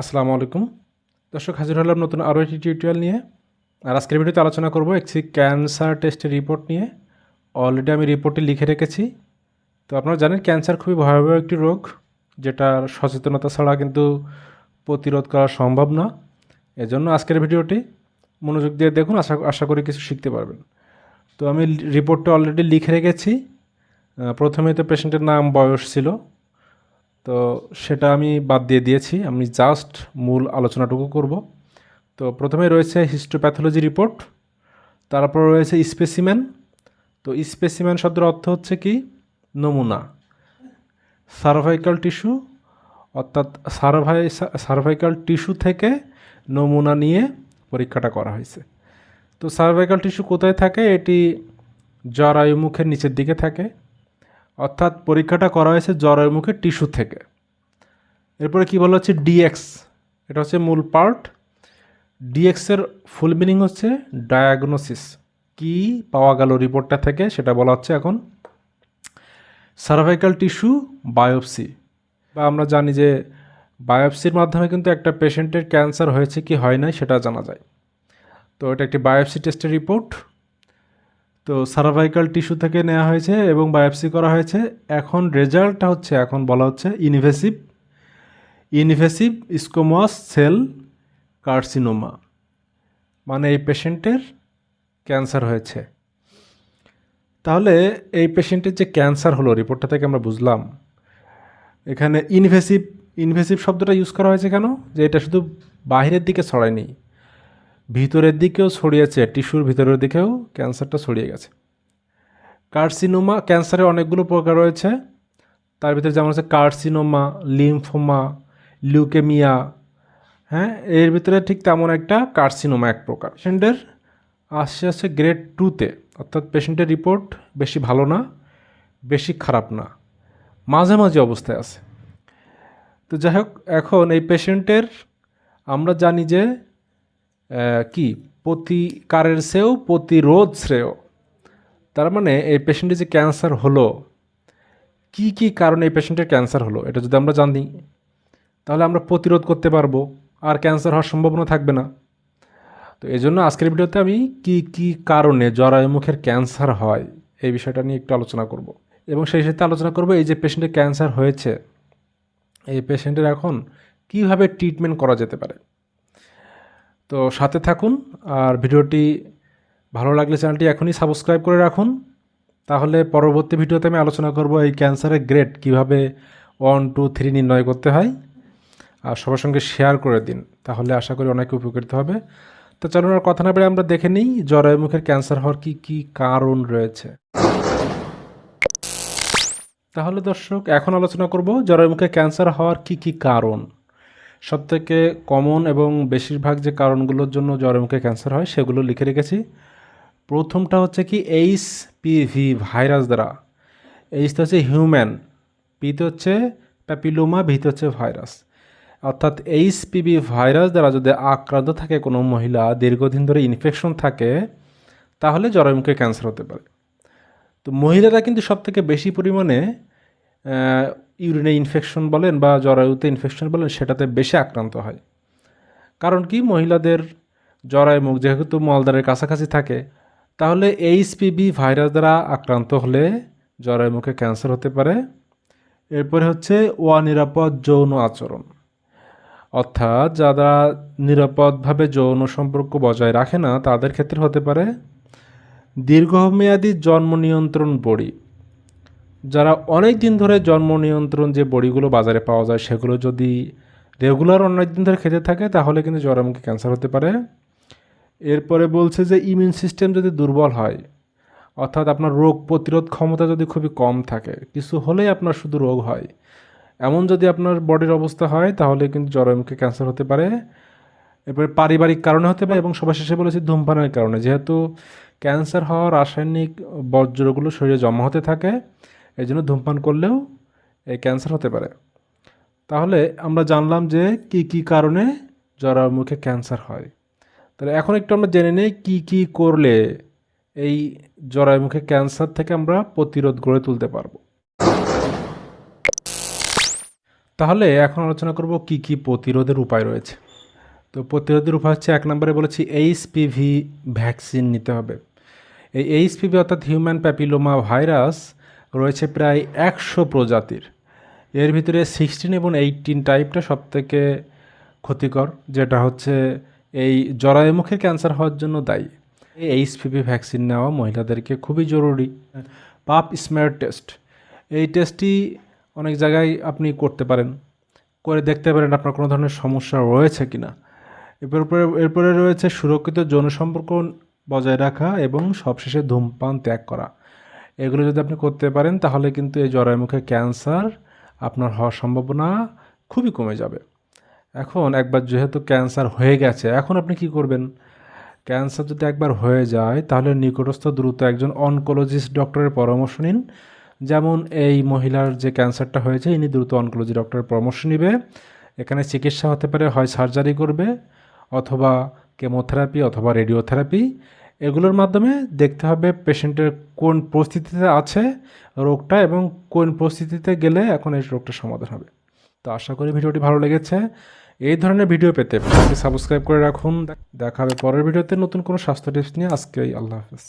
আসসালামু আলাইকুম। দর্শক, হাজির হলাম নতুন আরও একটি টিউটোরিয়াল নিয়ে। আর আজকের ভিডিওতে আলোচনা করব একটি ক্যান্সার টেস্টের রিপোর্ট নিয়ে। অলরেডি আমি রিপোর্টটি লিখে রেখেছি। তো আপনারা জানেন ক্যান্সার খুবই ভয়াবহ একটি রোগ, যেটার সচেতনতা ছাড়া কিন্তু প্রতিরোধ করা সম্ভব না। এজন্য আজকের ভিডিওটি মনোযোগ দিয়ে দেখুন, আশা আশা করি কিছু শিখতে পারবেন। তো আমি রিপোর্টটা অলরেডি লিখে রেখেছি। প্রথমে তো পেশেন্টের নাম, বয়স ছিল। তো সেটা আমি বাদ দিয়ে দিয়েছি। আমি জাস্ট মূল আলোচনাটুকু করব। তো প্রথমে রয়েছে হিস্টোপ্যাথোলজি রিপোর্ট তারপর রয়েছে স্পেসিম্যান তো স্পেসিম্যান শব্দের অর্থ হচ্ছে কি? নমুনা। সার্ভাইকাল টিস্যু অর্থাৎ সার্ভাই সার্ভাইকাল টিস্যু থেকে নমুনা নিয়ে পরীক্ষাটা করা হয়েছে। তো সার্ভাইকাল টিস্যু কোথায় থাকে? এটি জরায়ু মুখের নিচের দিকে থাকে। অর্থাৎ পরীক্ষাটা করা হয়েছে জ্বরের মুখে টিস্যু থেকে। এরপরে কি বলা হচ্ছে? ডিএক্স এটা হচ্ছে মূল পার্ট। ডিএক্সের ফুল মিনিং হচ্ছে ডায়াগনোসিস কি পাওয়া গেল রিপোর্টটা থেকে? সেটা বলা হচ্ছে এখন সার্ভাইকাল টিস্যু বায়োপসি বা আমরা জানি যে বায়োপসির মাধ্যমে কিন্তু একটা পেশেন্টের ক্যান্সার হয়েছে কি হয় নাই সেটা জানা যায়। তো এটা একটি বায়োপসি টেস্টের রিপোর্ট তো সার্ভাইকাল টিস্যু থেকে নেওয়া হয়েছে এবং বায়োপসি করা হয়েছে। এখন রেজাল্টটা হচ্ছে, এখন বলা হচ্ছে invasive invasive squamous cell carcinoma মানে এই পেশেন্টের ক্যান্সার হয়েছে। তাহলে এই পেশেন্টের যে ক্যান্সার হলো রিপোর্টটা থেকে আমরা বুঝলাম, এখানে ইনভেসিভ ইনভেসিভ শব্দটা ইউজ করা হয়েছে কেন? যে এটা শুধু বাইরের দিকে ছড়ায়নি ভিতরের দিকেও ছড়িয়েছে, টিস্যুর ভিতরের দিকেও ক্যান্সারটা ছড়িয়ে গেছে। কার্সিনোমা, ক্যান্সারের অনেকগুলো প্রকার রয়েছে। তার ভিতরে যেমন হচ্ছে কার্সিনোমা, লিমফোমা, লিউকেমিয়া হ্যাঁ এর ভিতরে ঠিক তেমন একটা কার্সিনোমা এক প্রকার। পেশেন্টের আসছে আসছে গ্রেড টুতে অর্থাৎ পেশেন্টের রিপোর্ট বেশি ভালো না, বেশি খারাপ না মাঝামাঝি অবস্থায় আছে। তো যাই হোক, এখন এই পেশেন্টের আমরা জানি যে কি? প্রতিকারের চেয়েও প্রতিরোধ শ্রেয়। তার মানে এই পেশেন্টের যে ক্যান্সার হলো, কি কি কারণে এই পেশেন্টের ক্যান্সার হলো, এটা যদি আমরা জানি, তাহলে আমরা প্রতিরোধ করতে পারব, আর ক্যান্সার হওয়ার সম্ভাবনা থাকবে না। তো এই জন্য আজকের ভিডিওতে আমি কি কি কারণে জরায়ুমুখের ক্যান্সার হয়, এই বিষয়টা নিয়ে একটু আলোচনা করব। এবং সেই সাথে আলোচনা করব এই যে পেশেন্টের ক্যান্সার হয়েছে, এই পেশেন্টের এখন কীভাবে ট্রিটমেন্ট করা যেতে পারে। তো সাথে থাকুন, আর ভিডিওটি ভালো লাগলে চ্যানেলটি এখনই সাবস্ক্রাইব করে রাখুন। তাহলে পরবর্তী ভিডিওতে আমি আলোচনা করব এই ক্যান্সারের গ্রেড কীভাবে ওয়ান, টু, থ্রি নির্ণয় করতে হয়। আর সবার সঙ্গে শেয়ার করে দিন, তাহলে আশা করি অনেক উপকৃত হবে। তো চলুন, আর কথা না বেড়ে আমরা দেখে নিই জরায়ুমুখের ক্যান্সার হওয়ার কি কি কারণ রয়েছে। তাহলে দর্শক, এখন আলোচনা করব জরায়ুমুখে ক্যান্সার হওয়ার কি কি কারণ। সবথেকে কমন এবং বেশিরভাগ যে কারণগুলোর জন্য জরায়ুমুখে ক্যান্সার হয়, সেগুলো লিখে রেখেছি। প্রথমটা হচ্ছে কি, এইচ পিভি ভাইরাস দ্বারা। এইচটা হচ্ছে হিউম্যান, পিতে হচ্ছে প্যাপিলোমা, ভিতে হচ্ছে ভাইরাস। অর্থাৎ এইচ পিভি ভাইরাস দ্বারা যদি আক্রান্ত থাকে কোনো মহিলা, দীর্ঘদিন ধরে ইনফেকশন থাকে, তাহলে জরায়ুমুখে ক্যান্সার হতে পারে। তো মহিলারা কিন্তু সব থেকে বেশি পরিমাণে ইউরিনে ইনফেকশন বলেন বা জরায়ুতে ইনফেকশন বলেন, সেটাতে বেশি আক্রান্ত হয়। কারণ কি? মহিলাদের জরায়ু মুখ যেহেতু মলদারের কাছাকাছি থাকে, তাহলে এইচপিভি ভাইরাস দ্বারা আক্রান্ত হলে জরায়ু মুখে ক্যান্সার হতে পারে। এরপরে হচ্ছে অনিরাপদ যৌন আচরণ। অর্থাৎ যারা নিরাপদভাবে যৌন সম্পর্ক বজায় রাখে না, তাদের ক্ষেত্রে হতে পারে দীর্ঘমেয়াদী জন্ম নিয়ন্ত্রণ বড়ি। যারা অনেক দিন ধরে জন্ম নিয়ন্ত্রণ যে বড়িগুলো বাজারে পাওয়া যায়, সেগুলো যদি রেগুলার অনেক দিন ধরে খেতে থাকে, তাহলে কিন্তু জরামুখী ক্যান্সার হতে পারে। এরপরে বলছে যে ইমিউন সিস্টেম যদি দুর্বল হয়, অর্থাৎ আপনার রোগ প্রতিরোধ ক্ষমতা যদি খুবই কম থাকে, কিছু হলেই আপনার শুধু রোগ হয়। এমন যদি আপনার বডির অবস্থা হয়, তাহলে কিন্তু জরায়ুমুখী ক্যান্সার হতে পারে। এরপরে পারিবারিক কারণে হতে পারে এবং সবার শেষে বলেছি ধূমপানের কারণে। যেহেতু ক্যান্সার হওয়ার রাসায়নিক বর্জ্যগুলো শরীরে জমা হতে থাকে এই জন্য ধূমপান করলেও এই ক্যান্সার হতে পারে। তাহলে আমরা জানলাম যে কি কি কারণে জরায়ুমুখে ক্যান্সার হয়। তাহলে এখন একটু আমরা জেনে নিই কী কী করলে এই জরায়ুমুখে ক্যান্সার থেকে আমরা প্রতিরোধ গড়ে তুলতে পারব। তাহলে এখন আলোচনা করব কি কি প্রতিরোধের উপায় রয়েছে। তো প্রতিরোধের উপায় হচ্ছে এক নম্বরে বলেছি এইচপিভি ভ্যাকসিন নিতে হবে। এই এইচপিভি অর্থাৎ হিউম্যান প্যাপিলোমা ভাইরাস রয়েছে প্রায় একশো প্রজাতির। এর ভিতরে সিক্সটিন এবং এইটিন টাইপটা সবথেকে ক্ষতিকর, যেটা হচ্ছে এই জরায়ুমুখের ক্যান্সার হওয়ার জন্য দায়ী। এই এইচপিভি ভ্যাকসিন নেওয়া মহিলাদেরকে খুবই জরুরি। পাপ স্মেয়ার টেস্ট এই টেস্টটি অনেক জায়গায় আপনি করতে পারেন। করে দেখতে পারেন আপনার কোনো ধরনের সমস্যা রয়েছে কি না এরপরে এরপরে রয়েছে সুরক্ষিত যৌন সম্পর্ক বজায় রাখা এবং সবশেষে ধূমপান ত্যাগ করা। এগুলো যদি আপনি করতে পারেন, তাহলে কিন্তু এই জরায়ুমুখে ক্যান্সার আপনার হওয়ার সম্ভাবনা খুবই কমে যাবে। এখন একবার যেহেতু ক্যান্সার হয়ে গেছে, এখন আপনি কি করবেন? ক্যান্সার যদি একবার হয়ে যায়, তাহলে নিকটস্থ দ্রুত একজন অনকোলজিস্ট ডক্টরের পরামর্শ নিন। যেমন এই মহিলার যে ক্যান্সারটা হয়েছে, ইনি দ্রুত অনকোলজি ডক্টরের পরামর্শ নেবে। এখানে চিকিৎসা হতে পারে হয় সার্জারি করবে, অথবা কেমোথেরাপি অথবা রেডিওথেরাপি। এগুলোর মাধ্যমে দেখতে হবে পেশেন্টের কোন পরিস্থিতিতে আছে রোগটা এবং কোন পরিস্থিতিতে গেলে এখন এই রোগটা সমাধান হবে। তো আশা করি ভিডিওটি ভালো লেগেছে। এই ধরনের ভিডিও পেতে সাবস্ক্রাইব করে রাখুন। দেখা হবে পরের ভিডিওতে নতুন কোনো স্বাস্থ্য টিপস নিয়ে। আজকে আল্লাহ হাফেজ।